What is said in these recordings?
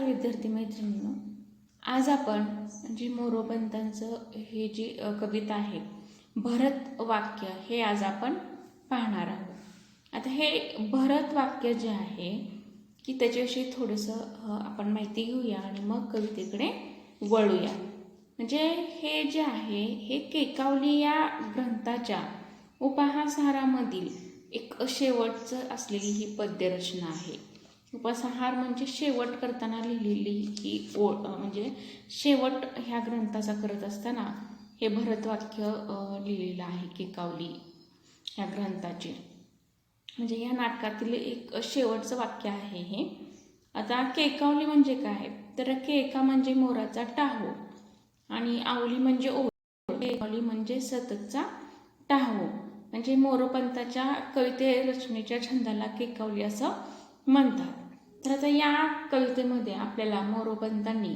नमस्कार विद्यार्थी मैत्रिणींनो आज आपण जी मोरोपंतांचं हे जी कविता आहे भरत वाक्य हे आज आपण पाहणार आहोत. आता हे भरत वाक्य जे आहे की त्याच्याविषयी थोडंसं आपण माहिती घेऊया आणि मग कवितेकडे वळूया. म्हणजे हे जे आहे हे केकावली या ग्रंथाच्या उपहासारामधील एक शेवटचं असलेली ही पद्यरचना आहे. उपसंहार म्हणजे शेवट करताना लिहिलेली ही ओळ म्हणजे शेवट ह्या ग्रंथाचा करत असताना हे भरतवाक्य लिहिलेलं आहे केकावली ह्या ग्रंथाचे. म्हणजे या नाटकातील एक शेवटचं वाक्य आहे हे. आता केकावली म्हणजे काय? तर केका म्हणजे मोराचा टाहो आणि आवली म्हणजे ओळ. केकावली म्हणजे सततचा टाहो. म्हणजे मोरोपंताच्या कविते रचनेच्या छंदाला केकावली असं म्हणतात. तर आता या कवितेमध्ये आपल्याला मोरोपंतांनी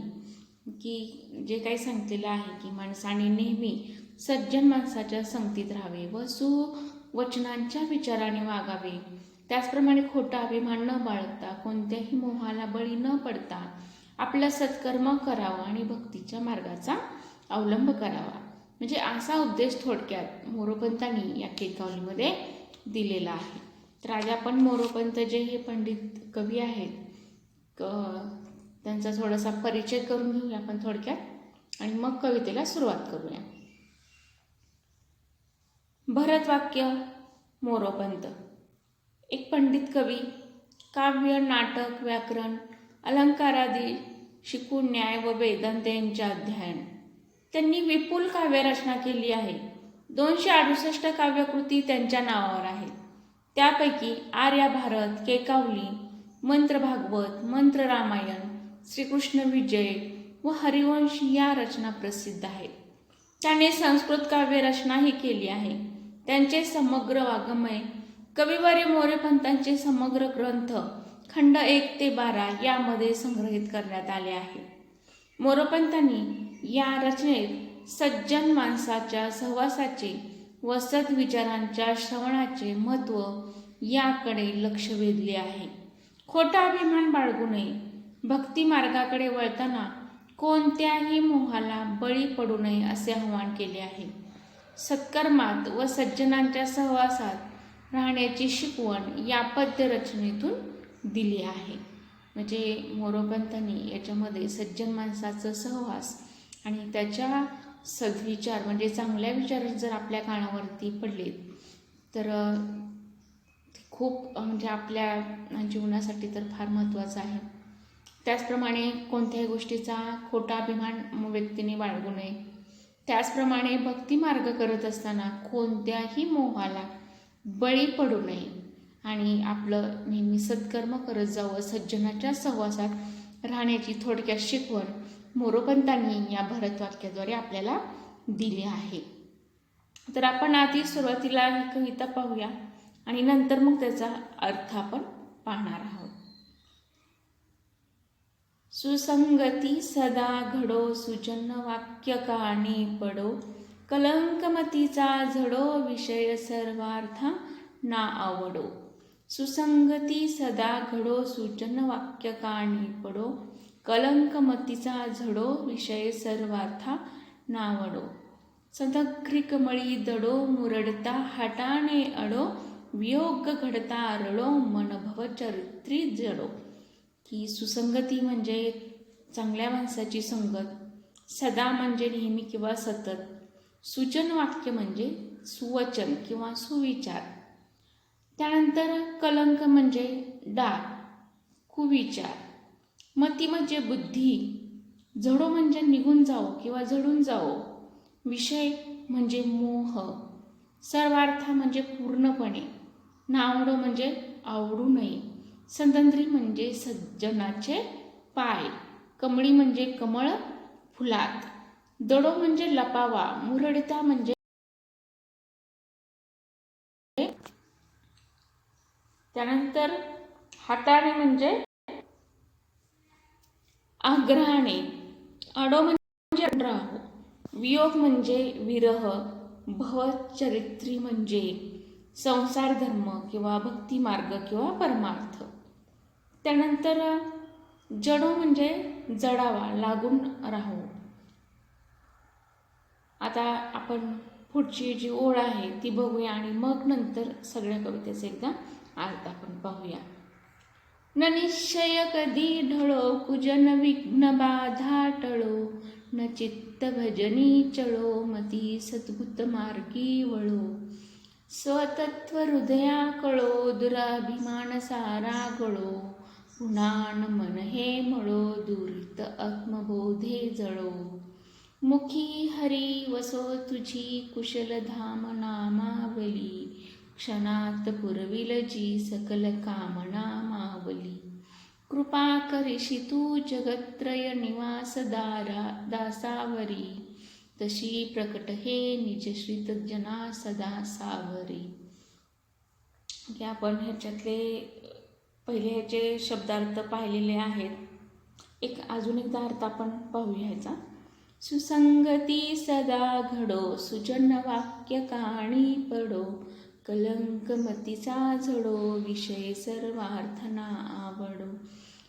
की जे काही सांगितलेलं आहे की माणसाने नेहमी सज्जन माणसाच्या संगतीत राहावे व सुवचनांच्या विचाराने वागावे. त्याचप्रमाणे खोटा अभिमान न बाळगता कोणत्याही मोहाला बळी न पडता आपलं सत्कर्म करावं आणि भक्तीच्या मार्गाचा अवलंब करावा. म्हणजे असा उद्देश थोडक्यात मोरोपंतांनी या केकावलीमध्ये दिलेला आहे. तर आज आपण मोरोपंत जे हे पंडित कवी आहेत क त्यांचा थोडासा परिचय करून घेऊया आपण थोडक्यात आणि मग कवितेला सुरुवात करूया. भरतवाक्य मोरोपंत. एक पंडित कवी काव्य नाटक व्याकरण अलंकारादी शिकून न्याय व वेदांत यांचे अध्ययन. त्यांनी विपुल काव्यरचना केली आहे. दोनशे अडुसष्ट काव्यकृती त्यांच्या नावावर आहेत. त्यापैकी आर्या भारत केकावली मंत्र भागवत मंत्र रामायण श्रीकृष्ण विजय व हरिवंश या रचना प्रसिद्ध आहेत. त्याने संस्कृत काव्य रचनाही केली आहे. त्यांचे समग्र वाङ्मय कविवारी मोरेपंतांचे समग्र ग्रंथ खंड एक ते बारा यामध्ये संग्रहित करण्यात आले आहे. मोरोपंतांनी या रचनेत सज्जन माणसाच्या सहवासाचे व सद्विचारांच्या श्रवणाचे महत्त्व याकडे लक्ष वेधले आहे. खोटा अभिमान बाळगू नये. भक्ती मार्गाकडे वळताना कोणत्याही मोहाला बळी पडू नये असे आवाहन केले आहे. सत्कर्मात व सज्जनांच्या सहवासात राहण्याची शिकवण या पद्यरचनेतून दिली आहे. म्हणजे मोरोपंतांनी याच्यामध्ये सज्जन माणसाचं सहवास आणि त्याच्या सद्विचार म्हणजे चांगल्या विचार जर आपल्या कानावरती पडले तर खूप म्हणजे आपल्या जीवनासाठी तर फार महत्त्वाचं आहे. त्याचप्रमाणे कोणत्याही गोष्टीचा खोटा अभिमान व्यक्तीने बाळगू नये. त्याचप्रमाणे भक्ती मार्ग करत असताना कोणत्याही मोहाला बळी पडू नये. आणि आपलं नेहमी सत्कर्म करत जावं सज्जनाच्या सहवासात राहण्याची थोडक्यात शिकवण मोरोपंतांनी या भरतवाक्याद्वारे आपल्याला दिली आहे. तर आपण आधी सुरुवातीला ही कविता पाहूया. आणि नंतर मग त्याचा अर्थ आपण पाहणार आहोत. सुसंगती सदा घडो सुजन वाक्य काणी पडो कलंकमतीचा झडो विषय सर्वार्था ना आवडो. सुसंगती सदा घडो सुजन वाक्य काणी पडो कलंकमतीचा झडो विषय सर्वार्था नावडो सदग्रिकमळी दडो मुरडता हटाने अडो वियोग घडता रडो मन भवचरित्री जडो. की सुसंगती म्हणजे चांगल्या माणसाची संगत सदा म्हणजे नेहमी किंवा सतत. सूचन वाक्य म्हणजे सुवचन किंवा सुविचार. त्यानंतर कलंक म्हणजे डाग कुविचार. मती म्हणजे बुद्धी झडो म्हणजे निघून जाओ किंवा झडून जाओ विषय म्हणजे मोह सर्वार्थ म्हणजे पूर्णपणे. नावडो म्हणजे आवडू नये. संदंद्री म्हणजे सज्जनाचे पाय. कमळी म्हणजे कमळ फुलात. दडो म्हणजे लपावा. मुरडिता म्हणजे त्यानंतर हाताने म्हणजे आग्रहाने. अडो म्हणजे राहो वियोग म्हणजे विरह. भवचरित्री म्हणजे संसार धर्म किंवा भक्ती मार्ग किंवा परमार्थ. त्यानंतर जडो म्हणजे जडावा लागून राहू. आता आपण पुढची जी ओळ आहे ती बघूया आणि मग नंतर सगळ्या कवितेचा एकदा अर्थ आपण पाहूया. न निश्चय कधी ढळो कुजन विघ्न बाधा टळो न चित्त भजनी चळो मती सद्गुत मार्गी वळो. स्वतत्व हृदया कळो दुराभिमान सारा गळो पुन्हा न मन हे मळो दुरित आत्मबोधे जळो. मुखी हरी वसो तुझी कुशलधाम नामावली क्षणात पुरविलजी सकल कामना मावली कृपा करिशी तू जगत्रय निवास दारा दासावरी तशी प्रकट हे निज जना सदा सावरी. की आपण ह्याच्यातले पहिले ह्याचे शब्दार्थ पाहिलेले आहेत. एक अजून एकदा अर्थ आपण पाहूया ह्याचा सुसंगती सदा घडो सुजन वाक्य काणी पडो कलंकमतीचा झडो विषय सर्वार्थना आवडो.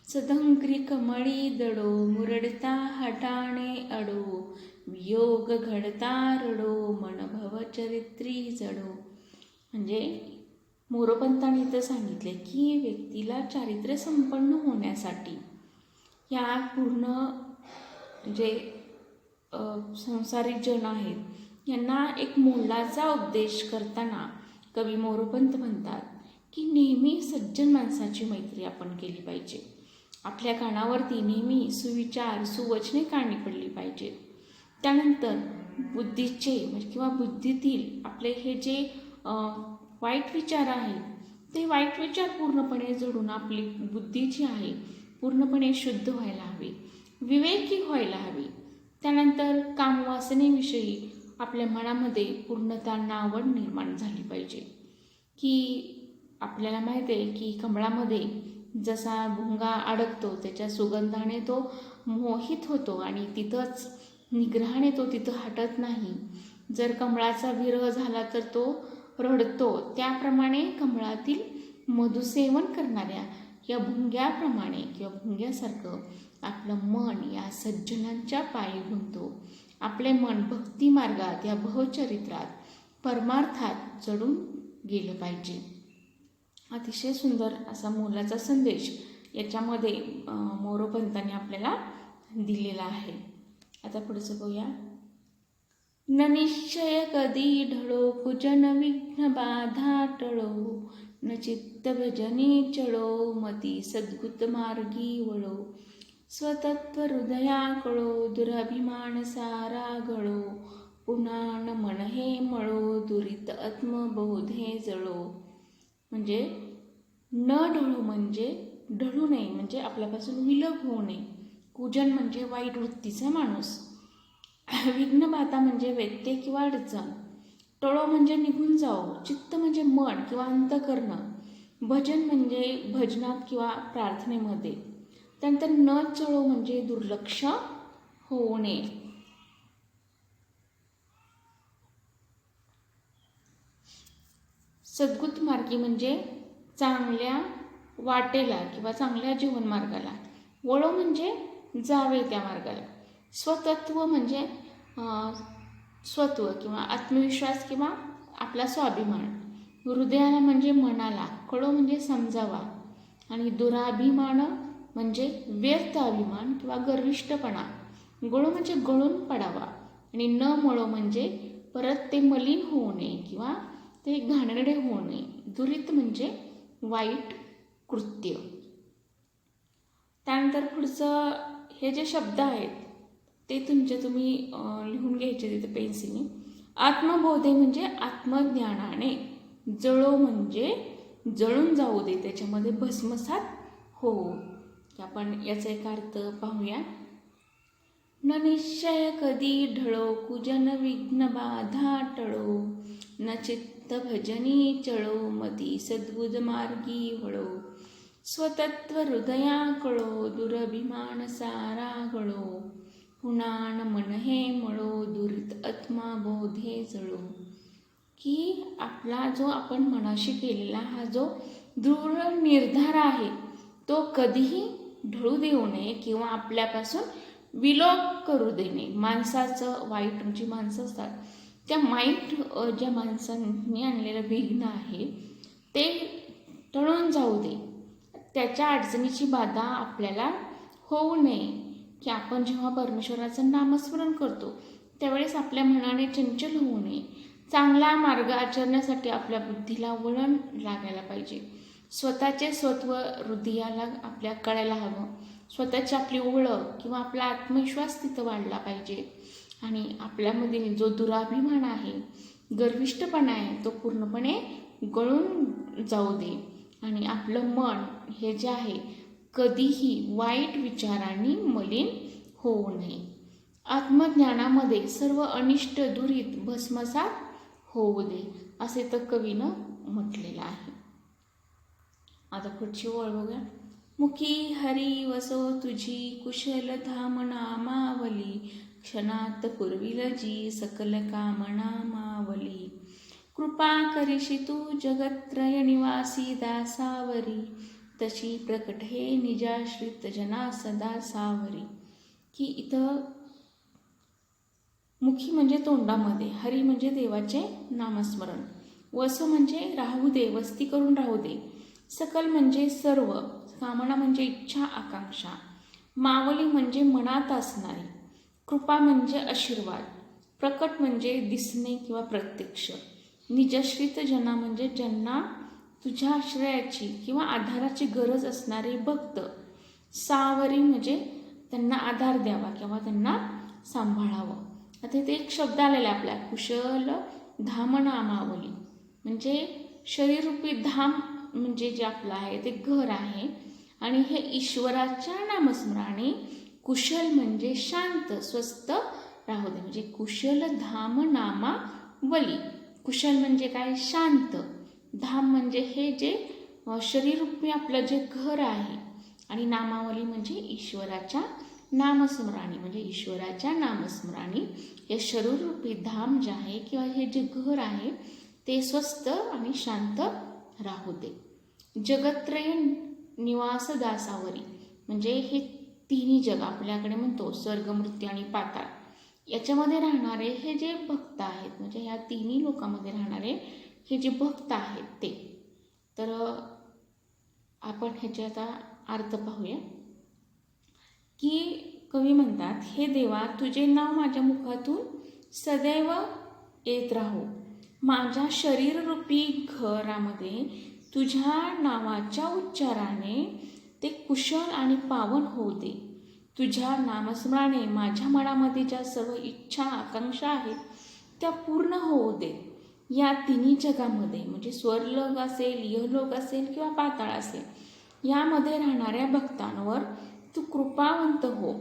सदंग्री कमळी दडो मुरडता हटाणे अडो वियोग घडता रडो मनभव चरित्री जडो. म्हणजे मोरोपंतांनी इथं सांगितले की व्यक्तीला चारित्र्य संपन्न होण्यासाठी या पूर्ण जे संसारिक जन आहेत यांना एक मोलाचा उपदेश करताना कवी मोरोपंत म्हणतात की नेहमी सज्जन माणसाची मैत्री आपण केली पाहिजे. आपल्या कानावरती नेहमी सुविचार सुवचने काणी पडली पाहिजेत. त्यानंतर बुद्धीचे म्हणजे किंवा बुद्धीतील आपले हे जे वाईट विचार आहेत ते वाईट विचार पूर्णपणे जोडून आपली बुद्धी जी आहे पूर्णपणे शुद्ध व्हायला हवी विवेकी व्हायला हवी. त्यानंतर कामवासनेविषयी आपल्या मनामध्ये पूर्णता नावड निर्माण झाली पाहिजे. की आपल्याला माहीत आहे की कमळामध्ये जसा भुंगा अडकतो त्याच्या सुगंधाने तो मोहित होतो आणि तिथंच निग्रहाने तो तिथं हटत नाही. जर कमळाचा विरह झाला तर तो रडतो. त्याप्रमाणे कमळातील मधुसेवन करणाऱ्या या भुंग्याप्रमाणे किंवा भुंग्यासारखं आपलं मन या सज्जनांच्या पायी गुंतो आपले मन भक्ती मार्गात या भवचरित्रात परमार्थात चढून गेलं पाहिजे. अतिशय सुंदर असा मोलाचा संदेश याच्यामध्ये मोरोपंतांनी आपल्याला दिलेला आहे. आता पुढचं बघूया. न निश्चय कधी ढळो कुजन विघ्न बाधा टळो न चित्त भजनी चळो मती सद्गुत मार्गी वळो. स्वतत्व हृदया कळो दुराभिमान सारा गळो. पुन्हा न मन हे मळो दुरित आत्मबोधे जळो. म्हणजे न ढळू म्हणजे ढळू नये म्हणजे आपल्यापासून विलग होऊ नये. कुजन म्हणजे वाईट वृत्तीचा माणूस. विघ्नबाधा म्हणजे व्यत्यय किंवा अडचण. टळो म्हणजे निघून जाओ चित्त म्हणजे मन किंवा अंतकरण भजन म्हणजे भजनात किंवा प्रार्थनेमध्ये. त्यानंतर न चळो म्हणजे दुर्लक्ष होऊ नये सद्गुत मार्गी म्हणजे चांगल्या वाटेला किंवा चांगल्या जीवनमार्गाला. वळो म्हणजे जावे त्या मार्गाला. स्वतत्व म्हणजे स्वत्व किंवा आत्मविश्वास किंवा आपला स्वाभिमान. हृदयाला म्हणजे मनाला कळो म्हणजे समजावा. आणि दुराभिमान म्हणजे व्यर्थ अभिमान किंवा गर्विष्टपणा गळो म्हणजे गळून पडावा. आणि न मळो म्हणजे परत ते मलिन होऊ नये किंवा ते घाणेरडे होऊ नये. दुरित म्हणजे वाईट कृत्य. त्यानंतर पुढचं हे जे शब्द आहेत ते तुमचे तुम्ही लिहून घ्यायचे तिथे पेन्सिलने. आत्मबोधे म्हणजे आत्मज्ञानाने. जळो म्हणजे जळून जाऊ दे त्याच्यामध्ये भस्मसात हो आपण याचा एक अर्थ पाहूया. न निश्चय कधी ढळो कुजन विघ्न बाधा टळो. न चित्त भजनी चळो मती सद्बुद मार्गी वळो. स्वतत्व हृदयाकळो दुरभिमान सारा गळो पुन्हा मन हे मळो दुरित आत्मा बोधे जळो की आपला जो आपण मनाशी केलेला हा जो दृढ निर्धार आहे तो कधीही ढळू देऊ नये किंवा आपल्यापासून विलोप करू देणे माणसाचं वाईट जी माणसं असतात. त्या वाईट ज्या माणसांनी आणलेलं विघ्न आहे ते टळून जाऊ दे. त्याच्या अडचणीची बाधा आपल्याला होऊ नये. की आपण जेव्हा परमेश्वराचं नामस्मरण करतो त्यावेळेस आपल्या मनाने चंचल होऊ नये. चांगला मार्ग आचरण्यासाठी आपल्या बुद्धीला वळण लागायला पाहिजे. स्वतःचे स्वत्व हृदयाला आपल्या कळायला हवं. स्वतःची आपली ओळख किंवा आपला आत्मविश्वास तिथं वाढला पाहिजे. आणि आपल्यामध्ये जो दुराभिमान आहे गर्विष्ठपणा आहे तो पूर्णपणे गळून जाऊ दे. आणि आपलं मन हे जे आहे कधीही वाईट विचारांनी मलिन होऊ नये. आत्मज्ञानामध्ये सर्व अनिष्ट दुरीत भस्मसात होऊ दे असे तर कवीनं म्हटलेलं आहे. आता पुढची ओळ बघा मुखी हरी वसो तुझी कुशल धाम नामावली क्षणात पुरविल जी सकल कामना मावली. कृपा करिषि तू जगत्रय निवासी दासावरी। तशी प्रकट हे निजाश्रित जना सदा सावरी। की इथं मुखी म्हणजे तोंडामध्ये हरी म्हणजे देवाचे नामस्मरण। वस म्हणजे राहू दे वस्ती करून राहू दे। सकल म्हणजे सर्व कामना म्हणजे इच्छा आकांक्षा। मावली म्हणजे मनात असणारी। कृपा म्हणजे आशीर्वाद। प्रकट म्हणजे दिसणे किंवा प्रत्यक्ष। निजश्रित जना म्हणजे ज्यांना तुझ्या आश्रयाची किंवा आधाराची गरज असणारे भक्त. सावरी म्हणजे त्यांना आधार द्यावा किंवा त्यांना सांभाळावं. आता इथे एक शब्द आलेला आहे आपल्या कुशल धामनामावली. म्हणजे शरीररूपी धाम म्हणजे जे आपलं आहे ते घर आहे. आणि हे ईश्वराच्या नामस्मरणाने कुशल म्हणजे शांत स्वस्त राहू दे. म्हणजे कुशल धाम नामा वली कुशल म्हणजे काय? शांत. धाम म्हणजे हे जे शरीररूपी आपलं जे घर आहे आणि नामावली म्हणजे ईश्वराच्या नामस्मरणी म्हणजे ईश्वराच्या नामस्मरणी. हे शरीररूपी धाम जे आहे किंवा हे जे घर आहे ते स्वस्त आणि शांत राहू दे. जगत्रय निवास दासावरी म्हणजे हे तिन्ही जग आपल्याकडे म्हणतो स्वर्ग मृत्यू आणि पाताळ. याच्यामध्ये राहणारे हे जे भक्त आहेत म्हणजे ह्या तिन्ही लोकांमध्ये राहणारे हे जे भक्त आहेत ते. तर आपण ह्याचे आता अर्थ पाहूया. की कवी म्हणतात हे देवा तुझे नाव माझ्या मुखातून सदैव येत राहो. माझ्या शरीररूपी घरामध्ये तुझ्या नावाच्या उच्चाराने ते कुशल आणि पावन होऊ दे. तुझ्या नामस्मरणाने माझ्या मनामध्ये ज्या सर्व इच्छा आकांक्षा आहेत त्या पूर्ण होऊ दे. या तिन्ही जगामध्ये म्हणजे स्वर्लोक असेल यहलोक असेल किंवा पाताळ असेल यामध्ये राहणाऱ्या भक्तांवर तू कृपावंत हो.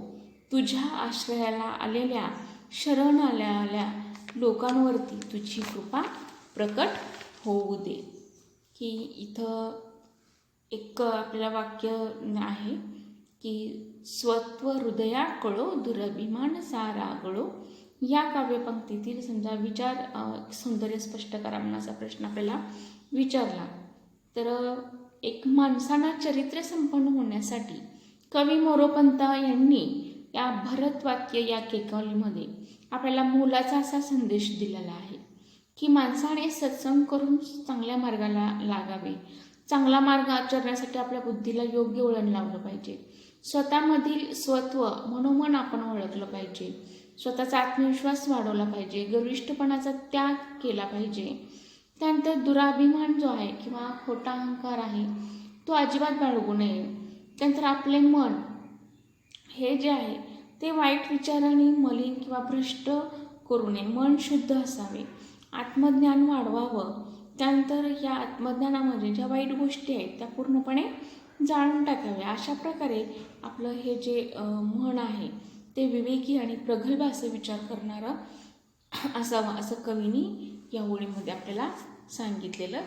तुझ्या आश्रयाला आलेल्या शरण आलेल्या लोकांवरती तुझी कृपा प्रकट होऊ दे. की इथं एक आपल्याला वाक्य आहे की स्वत्व हृदया कळो दुरभिमान सारा गळो या काव्यपंक्तीतील समजा विचार सौंदर्य स्पष्ट करा म्हणून प्रश्न आपल्याला विचारला तर एक माणसानं चरित्र संपन्न होण्यासाठी कवी मोरोपंत यांनी या भरतवाक्य या केकवलीमध्ये आपल्याला मोलाचा असा संदेश दिलेला आहे की माणसाने सत्संग करून चांगल्या मार्गाला लागावे. चांगला मार्ग आचरण्यासाठी आपल्या बुद्धीला योग्य वळण लावलं पाहिजे. स्वतःमधील स्वत्व मनोमन आपण ओळखलं पाहिजे. स्वतःचा आत्मविश्वास वाढवला पाहिजे. गर्विष्ठपणाचा त्याग केला पाहिजे. त्यानंतर दुराभिमान जो आहे किंवा खोटा अहंकार आहे तो अजिबात बाळगू नये. त्यानंतर आपले मन हे जे आहे ते वाईट विचाराने मलिन किंवा भ्रष्ट करू नये. मन शुद्ध असावे. आत्मज्ञान वाढवावं. त्यानंतर या आत्मज्ञानामध्ये ज्या वाईट गोष्टी आहेत त्या पूर्णपणे जाळून टाकावे. अशा प्रकारे आपलं हे जे म्हण आहे ते विवेकी आणि प्रगल्भ असे विचार करणारं असावं असं कवीनी या ओळीमध्ये आपल्याला सांगितलेलं